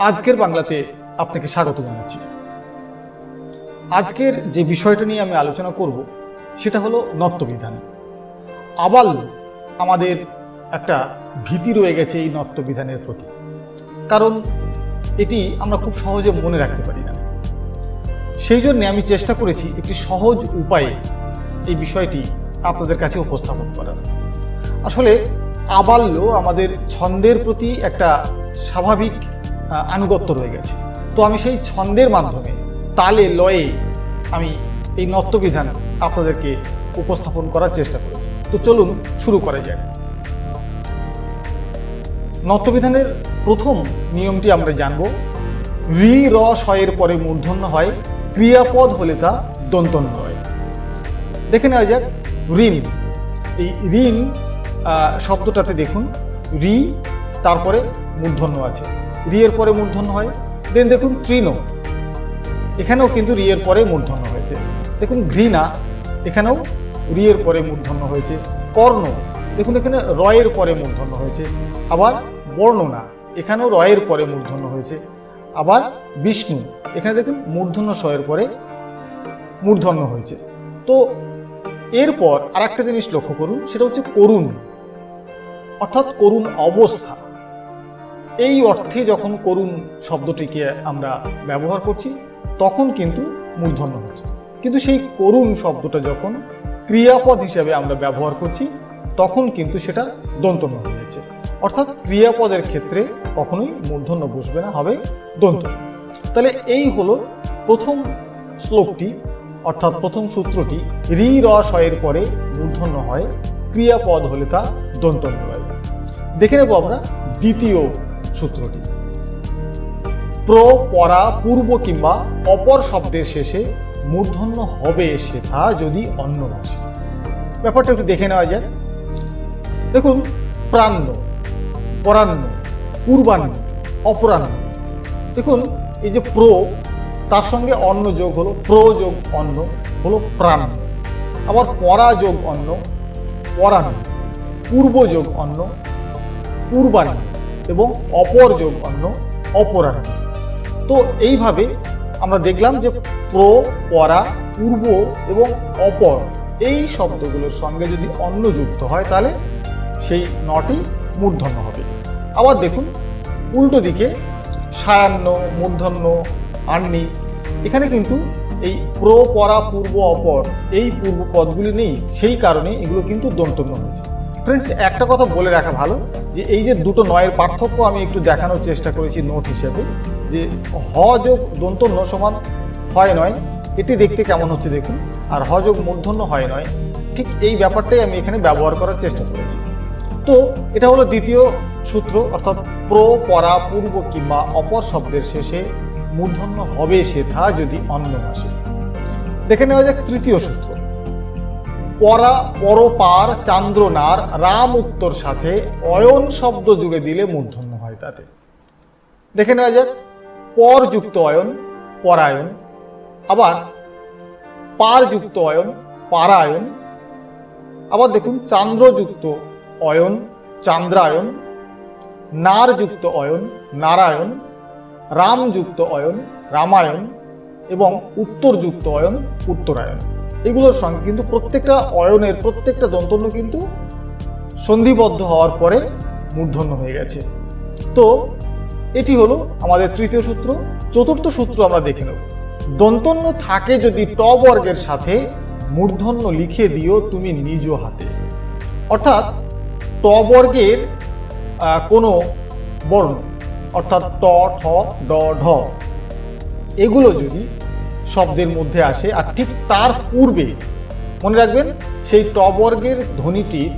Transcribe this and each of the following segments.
আজকের বাংলাতে আপনাকে স্বাগত জানাচ্ছি। আজকের যে বিষয়টা নিয়ে আমি আলোচনা করব, সেটা হলো নত্যবিধান আবাল আমাদের একটা ভীতি রয়ে গেছে এই নত্যবিধানের প্রতি। কারণ এটি আমরা খুব সহজে মনে রাখতে পারি না। সেই জন্যে আমি চেষ্টা করেছি একটি সহজ উপায়ে এই বিষয়টি আপনাদের কাছে উপস্থাপন করার। আসলে আবাল্য আমাদের ছন্দের প্রতি একটা স্বাভাবিক আনুগত্য রয়ে গেছে। তো আমি সেই ছন্দের মাধ্যমে তালে লয়ে আমি এই নত্যবিধান আপনাদেরকে উপস্থাপন করার চেষ্টা করেছি। তো চলুন শুরু করা যাক। নত্যবিধানের প্রথম নিয়মটি আমরা জানব। রি, র শয়ের পরে মূর্ধন্য হয়, ক্রিয়াপদ হলে তা দন্তন্য হয়। দেখে নেওয়া যাক, ঋণ। এই ঋণ শব্দটাতে দেখুন, রি, তারপরে মূর্ধন্য আছে। রি এর পরে মূর্ধন্য হয়। দেন দেখুন তৃণ। এখানেও কিন্তু রিয়ের পরে মূর্ধন্য হয়েছে। দেখুন ঘৃণা, এখানেও রিয়ের পরে মূর্ধন্য হয়েছে। কর্ণ, দেখুন এখানে রয়ের পরে মূর্ধন্য হয়েছে। আবার বর্ণনা, এখানেও রয়ের পরে মূর্ধন্য হয়েছে। আবার বিষ্ণু, এখানে দেখুন মূর্ধন্য শয়ের পরে মূর্ধন্য হয়েছে। তো এরপর আর একটা জিনিস লক্ষ্য করুন, সেটা হচ্ছে করুণ। অর্থাৎ করুণ অবস্থা। এই অর্থে যখন করুণ শব্দটিকে আমরা ব্যবহার করছি, তখন কিন্তু মূর্ধন্য হচ্ছে। কিন্তু সেই করুণ শব্দটা যখন ক্রিয়াপদ হিসেবে আমরা ব্যবহার করছি, তখন কিন্তু সেটা দন্তন্য হয়েছে। অর্থাৎ ক্রিয়াপদের ক্ষেত্রে কখনোই মূর্ধন্য বসবে না, হবে দন্ত তাহলে এই হলো প্রথম শ্লোকটি, অর্থাৎ প্রথম সূত্রটি, রি, র শয়ের পরে মূর্ধন্য হয়, ক্রিয়াপদ হলে তা দন্তন্য হয়। দেখে নেব আমরা দ্বিতীয় সূত্রটি। প্র, পরা, পূর্ব কিংবা অপর শব্দের শেষে মূর্ধন্য হবে সেথা যদি অন্য ভাষা ব্যাপারটা একটু দেখে নেওয়া যায় দেখুন, প্রাণ্য পরান্ন পূর্বান্ন অপরাহ্ন দেখুন, এই যে প্র, তার সঙ্গে অন্ন যোগ হলো, প্র যোগ অন্ন হলো প্রাণ। আবার পরা যোগ অন্ন পরান্ন পূর্ব যোগ অন্ন পূর্বান্ন এবং অপর যোগ অন্ন অপরাহ্ন। তো এইভাবে আমরা দেখলাম যে প্র, পরা, পূর্ব এবং অপর এই শব্দগুলোর সঙ্গে যদি অন্ন যুক্ত হয় তাহলে সেই নটি মূর্ধন্য হবে। আবার দেখুন, উল্টো দিকে সায়ান্ন, মূর্ধন্য, আন্নি, এখানে কিন্তু এই প্র, পরা, পূর্ব, অপর এই পূর্ব পদগুলি নেই। সেই কারণে এগুলো কিন্তু দন্তন্য হয়েছে। ফ্রেন্ডস একটা কথা বলে রাখা ভালো। যে এই যে দুটো নয়ের পার্থক্য আমি একটু দেখানোর চেষ্টা করেছি নোট হিসেবে, যে হ যোগ দন্তন্য সমান হয় নয়, এটি দেখতে কেমন হচ্ছে দেখুন, আর হ যোগ মূর্ধন্য হয় নয়, ঠিক এই ব্যাপারটাই আমি এখানে ব্যবহার করার চেষ্টা করেছি। তো এটা হলো দ্বিতীয় সূত্র, অর্থাৎ প্র, পরা, পূর্ব কিংবা অপর শব্দের শেষে মূর্ধন্য হবে সেথা যদি অন্য ভাষে দেখে নেওয়া যাক তৃতীয় সূত্র। পরা পরপার চান্দ্রনার রাম উত্তর সাথে অয়ন শব্দ যুগে দিলে মূর্ধন্য হয় তাতে। দেখে নেওয়া যাক, পর যুক্ত অয়ন, পরায়ণ, আবার পার যুক্ত অয়ন, পারায়ণ, আবার দেখুন চান্দ্রযুক্ত অয়ন চান্দ্রায়ন নার যুক্ত অয়ন, নারায়ণ রামযুক্ত অয়ন, রামায়ণ এবং উত্তরযুক্ত অয়ন, উত্তরায়ণ। এগুলোর সঙ্গে কিন্তু প্রত্যেকটা অয়নের, প্রত্যেকটা দন্তন্য কিন্তু সন্ধিবদ্ধ হওয়ার পরে মূর্ধন্য হয়ে গেছে। তো এটি হলো আমাদের তৃতীয় সূত্র। চতুর্থ সূত্র আমরা দেখে নেব। দন্তন্য থাকে যদি ট বর্গের সাথে মূর্ধন্য লিখে দিও তুমি নিজ হাতে। অর্থাৎ ট বর্গের কোনো বর্ণ, অর্থাৎ ট, ঠ, ড, ঢ, এগুলো যদি শব্দের মধ্যে আসে আর ঠিক তার পূর্বে, মনে রাখবেন, সেই ট বর্গের ধ্বনিটির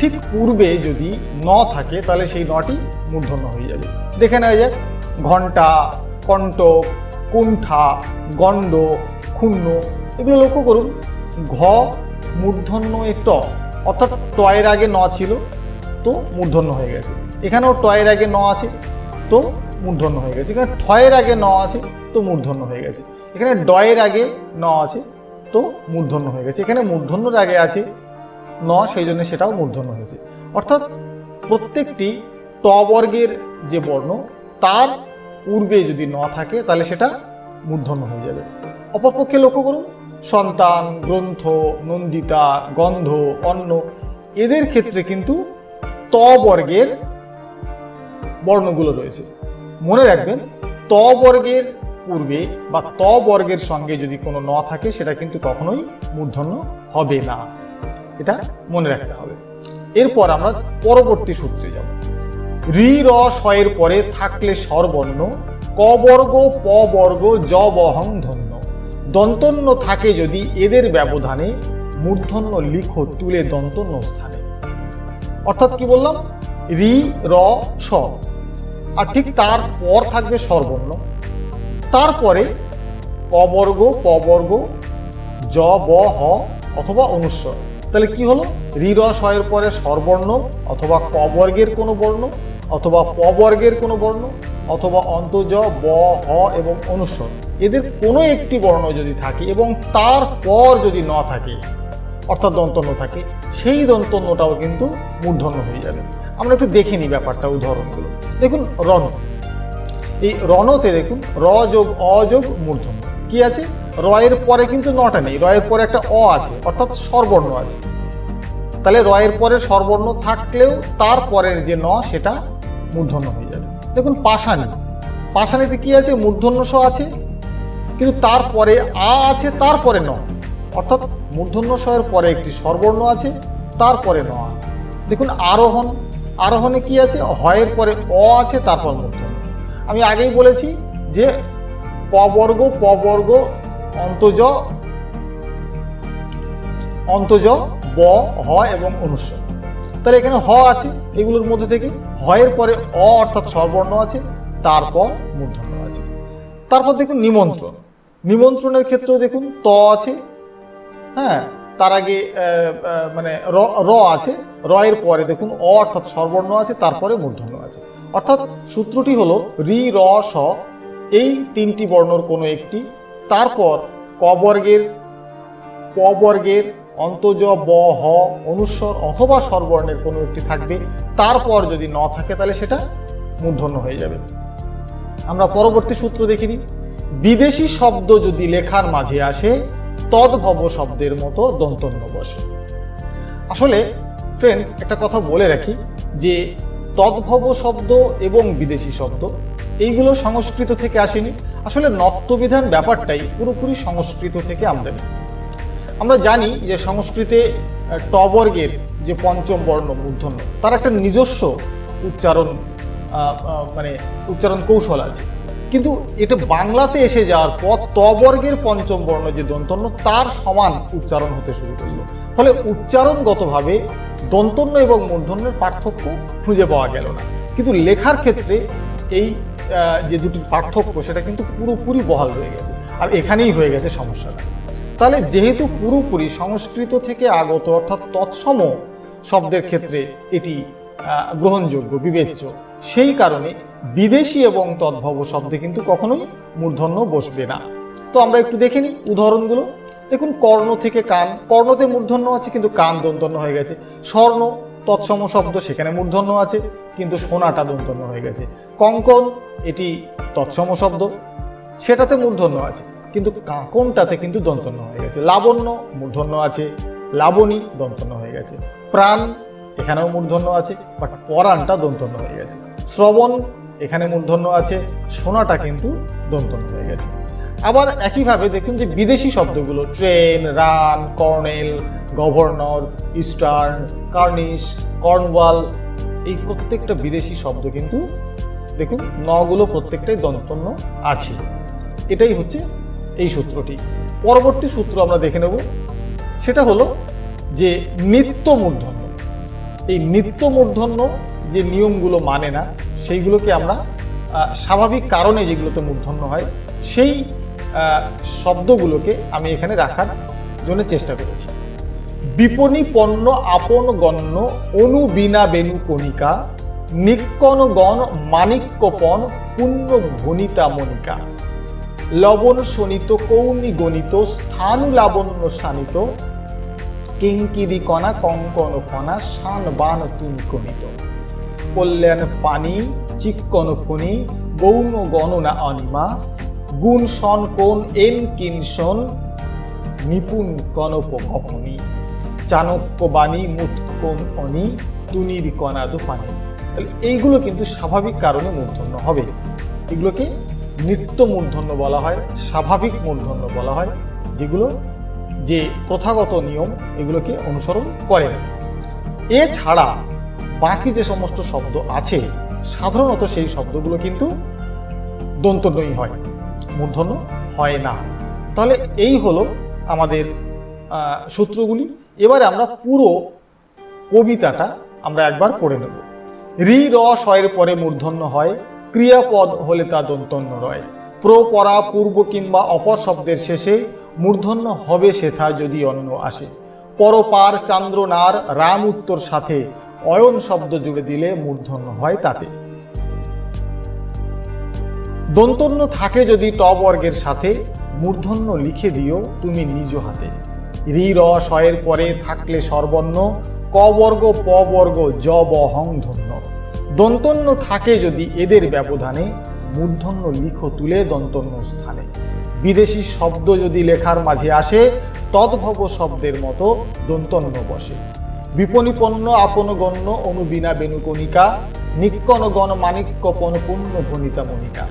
ঠিক পূর্বে যদি ন থাকে, তাহলে সেই নটি মূর্ধন্য হয়ে যাবে। দেখে নেওয়া যাক, ঘণ্টা, কণ্টক, কুণ্ঠা, গণ্ড, ক্ষুণ্ণ, এগুলো লক্ষ্য করুন। ঘ মূর্ধন্য এ ট, অর্থাৎ টয়ের আগে ন ছিল, তো মূর্ধন্য হয়ে গেছে। এখানেও টয়ের আগে ন আছে, তো মূর্ধন্য হয়ে গেছে। এখানে ঠয়ের আগে ন আছে, তো মূর্ধন্য হয়ে গেছে। এখানে ডয়ের আগে ন আছে, তো মূর্ধন্য হয়ে গেছে। এখানে মূর্ধন্যর আগে আছে ন, সেই জন্য সেটাও মূর্ধন্য হয়েছে। অর্থাৎ প্রত্যেকটি ট বর্গের যে বর্ণ, তার পূর্বে যদি ন থাকে, তাহলে সেটা মূর্ধন্য হয়ে যাবে। অপরপক্ষে লক্ষ্য করুন, সন্তান, গ্রন্থ, নন্দিতা, গন্ধ, অন্ন, এদের ক্ষেত্রে কিন্তু ত বর্গের বর্ণগুলো রয়েছে। মনে রাখবেন ত বর্গের পূর্বে বা ত বর্গের সঙ্গে যদি কোনো ন থাকে, সেটা কিন্তু কখনোই মূর্ধন্য হবে না। এটা মনে রাখতে হবে। এরপর আমরা পরবর্তী সূত্রে যাব। রি র শয়ের পরে থাকলে স্বরবর্ণ ক বর্গ প বর্গ জ বহং ধন্য। দন্তন্য থাকে যদি এদের ব্যবধানে মূর্ধন্য লিখো তুলে দন্তন্য স্থানে। অর্থাৎ কি বললাম? রি র স আর ঠিক তারপর থাকবে স্বরবর্ণ তারপরে ক পবর্গ জ ব, হ অথবা অনুস্বর তাহলে কি হলো? রি র স এর পরে স্বরবর্ণ অথবা কবর্গের কোনো বর্ণ অথবা পবর্গের কোনো বর্ণ অথবা অন্তজ ব, হ এবং অনুস্বর এদের কোনো একটি বর্ণ যদি থাকে এবং তারপর যদি ন থাকে, অর্থাৎ দন্তন্য থাকে, সেই দন্তন্যটাও কিন্তু মূর্ধন্য হয়ে যাবে। আমরা একটু দেখে নিই ব্যাপারটা, উদাহরণগুলো। দেখুন, রণ। এই রণতে দেখুন, র যোগ অযোগ যোগ মূর্ধন্য কি আছে? র এর পরে কিন্তু নটা নেই। র এর পরে একটা অ আছে, অর্থাৎ স্বরবর্ণ আছে। তাহলে র এর পরে স্বরবর্ণ থাকলেও তার পরের যে ন, সেটা মূর্ধন্য হয়ে যাবে। দেখুন পাশানি পাশানিতে কি আছে? মূর্ধন্য স আছে। কিন্তু তারপরে আ আছে তারপরে ন। অর্থাৎ মূর্ধন্য স এর পরে একটি স্বরবর্ণ আছে তারপরে ন আছে। দেখুন, আরোহণ। আরোহণে কি আছে? হয়ের পরে অ আছে, তারপর মূর্ধন্য আমি আগেই বলেছি যে ক বর্গ বর্গ, অন্তজ অন্তজ, ব, হ এবং অনুস্বর তাহলে এখানে হ আছে, এগুলোর মধ্যে থেকে হয়ের পরে অ অর্থাৎ স্বরবর্ণ আছে, তারপর মূর্ধন্য আছে। তারপর দেখুন নিমন্ত্রণ। নিমন্ত্রণের ক্ষেত্রেও দেখুন ত আছে হ্যাঁ? তার আগে মানে র আছে। র এর পরে দেখুন, অ অর্থাৎ স্বরবর্ণ আছে, তারপরে মূর্ধন্য আছে। অর্থাৎ সূত্রটি হলো রি, র, স, এই তিনটি বর্ণর কোনো একটি। তারপর ক বর্গের অন্তজ, ব, হ, অনুস্বর অথবা স্বরবর্ণের কোনো একটি থাকবে। তারপর যদি ন থাকে, তাহলে সেটা মূর্ধন্য হয়ে যাবে। আমরা পরবর্তী সূত্র দেখে নিই। বিদেশি শব্দ যদি লেখার মাঝে আসে তদ্ভব শব্দের মতো দন্তন্য বসে আসলে ফ্রেন্ড একটা কথা বলে রাখি যে, তদ্ভব শব্দ এবং বিদেশি শব্দ, এইগুলো সংস্কৃত থেকে আসেনি। আসলে নত্যবিধান ব্যাপারটাই পুরোপুরি সংস্কৃত থেকে আমদানি। আমরা জানি যে সংস্কৃতে টবর্গের যে পঞ্চম বর্ণ মূর্ধন্য তার একটা নিজস্ব উচ্চারণ মানে উচ্চারণ কৌশল আছে। কিন্তু এটা বাংলাতে এসে যাওয়ার পর ত বর্গের পঞ্চম বর্ণ যে দন্তন্য, তার সমান উচ্চারণ হতে শুরু করল। ফলে উচ্চারণগতভাবে দন্তন্য এবং মূর্ধন্যের পার্থক্য খুঁজে পাওয়া গেল না। কিন্তু লেখার ক্ষেত্রে এই যে দুটির পার্থক্য, সেটা কিন্তু পুরোপুরি বহাল হয়ে গেছে। আর এখানেই হয়ে গেছে সমস্যাটা তাহলে যেহেতু পুরোপুরি সংস্কৃত থেকে আগত, অর্থাৎ তৎসম শব্দের ক্ষেত্রে এটি গ্রহণযোগ্য, বিবেচ্য। সেই কারণে বিদেশি এবং তদ্ভব শব্দে কিন্তু কখনোই মূর্ধন্য বসবে না। তো আমরা একটু দেখে নিই উদাহরণগুলো। দেখুন, কর্ণ থেকে কান। কর্ণতে মূর্ধন্য আছে, কিন্তু কান দন্তন্য হয়ে গেছে। স্বর্ণ, তৎসম শব্দ সেখানে মূর্ধন্য আছে, কিন্তু সোনাটা দন্তন্য হয়ে গেছে। কঙ্কন, এটি তৎসম শব্দ, সেটাতে মূর্ধন্য আছে, কিন্তু কাঁকনটাতে কিন্তু দন্তন্য হয়ে গেছে। লাবণ্য, মূর্ধন্য আছে, লাবণী দন্তন্য হয়ে গেছে। প্রাণ এখানেও মূর্ধন্য আছে বাট পরাণটা দন্তন্য হয়ে গেছে। শ্রবণ, এখানে মূর্ধন্য আছে, সোনাটা কিন্তু দন্তন্য হয়ে গেছে। আবার একইভাবে দেখুন যে বিদেশি শব্দগুলো, train, run, colonel, governor, eastern, cornice, Cornwall, এই প্রত্যেকটা বিদেশি শব্দ কিন্তু দেখুন, নগুলো প্রত্যেকটাই দন্তন্য আছে। এটাই হচ্ছে এই সূত্রটি। পরবর্তী সূত্র আমরা দেখে নেব। সেটা হলো যে নিত্য মূর্ধন্য এই নিত্য মূর্ধন্য যে নিয়মগুলো মানে না, সেইগুলোকে আমরা স্বাভাবিক কারণে যেগুলোতে মূর্ধন্য হয়, সেই শব্দগুলোকে আমি এখানে রাখার জন্য চেষ্টা করেছি। বিপণী পণ্য আপন গণ্য অনুবিনা বেনু কণিকা নিক্কন গণ মানিক্যপন পুণ্য ভনিতা মনিকা লবণ শোণিত কৌণি গণিত স্থানু লাবণ্য শানিত কিঙ্কিরি কণা কঙ্কন কণা শান বান তুন কণিত কল্যাণ পানি চিক্কন ফণি গৌণ গণনা অনিমা গুণ সন কোন এন কিনসন নিপুণ কনপ কখনি চাণক্য বাণী মুত কোন অনি তুনির কণাদু পানি তাহলে এইগুলো কিন্তু স্বাভাবিক কারণে মূর্ধন্য হবে। এগুলোকে নিত্য মূর্ধন্য বলা হয়, স্বাভাবিক মূর্ধন্য বলা হয়, যেগুলো যে প্রথাগত নিয়ম এগুলোকে অনুসরণ করে না। এছাড়া বাকি যে সমস্ত শব্দ আছে, সাধারণত সেই শব্দগুলো কিন্তু দন্তন্বয়ী হয়, মূর্ধন্য হয় না। তাহলে এই হলো আমাদের সূত্রগুলি। এবারে আমরা পুরো কবিতাটা আমরা একবার পড়ে নেব। রি, র শয়ের পরে মূর্ধন্য হয়, ক্রিয়াপদ হলে তা দন্তন্য রয়। প্র, পরা, পূর্ব কিংবা অপর শব্দের শেষে মূর্ধন্য হবে সেথা যদি অন্য আসে। পরপার চান্দ্রনার রাম উত্তর সাথে অয়ন শব্দ জুড়ে দিলে মূর্ধন্য হয় তাতে। দন্তন্য থাকে যদি ট বর্গের সাথে, মূর্ধন্য লিখে দিও তুমি নিজ হাতে। রি র শয়ের পরে থাকলে সর্বর্ণ ক বর্গ, প বর্গ ধন্য। দন্তন্য থাকে যদি এদের ব্যবধানে, মূর্ধন্য লিখো তুলে দন্তন্য স্থানে। বিদেশি শব্দ যদি লেখার মাঝে আসে, তদ্ভব শব্দের মতো দন্তন্য বসে। বিপণিপন্ন আপন গণ্য অনুবিনা নিক্কন গণ মানিক্য পন পুণ্য ভনিতা মনিকা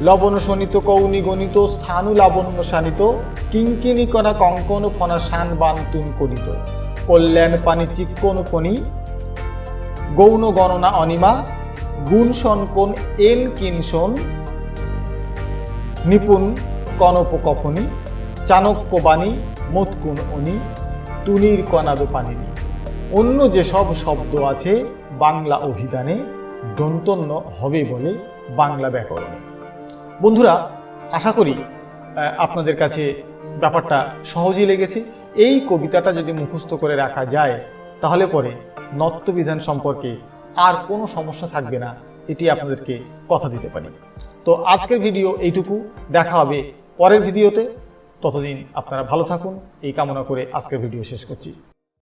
লবণ শোনিত কৌনি গণিত, স্থানু লাবণ্য শানিত কিঙ্কিনি কণা কঙ্কন ফনা শান বান তুন করিত কল্যাণ পানি চিক্কন পনি গৌণ গণনা অনিমা গুণ সনকোন এন কিনসন নিপুণ কনপ কফনি চাণক্য বাণী মতকুন অনি তুনির কনাদ পানিনি। অন্য যেসব শব্দ আছে বাংলা অভিধানে, দন্তন্য হবে বলে বাংলা ব্যাকরণে। বন্ধুরা, আশা করি আপনাদের কাছে ব্যাপারটা সহজই লেগেছে। এই কবিতাটা যদি মুখস্থ করে রাখা যায়, তাহলে পরে নত্যবিধান সম্পর্কে আর কোনো সমস্যা থাকবে না। এটি আপনাদেরকে কথা দিতে পারি। তো আজকের ভিডিও এইটুকু। দেখা হবে পরের ভিডিওতে। ততদিন আপনারা ভালো থাকুন। এই কামনা করে আজকের ভিডিও শেষ করছি।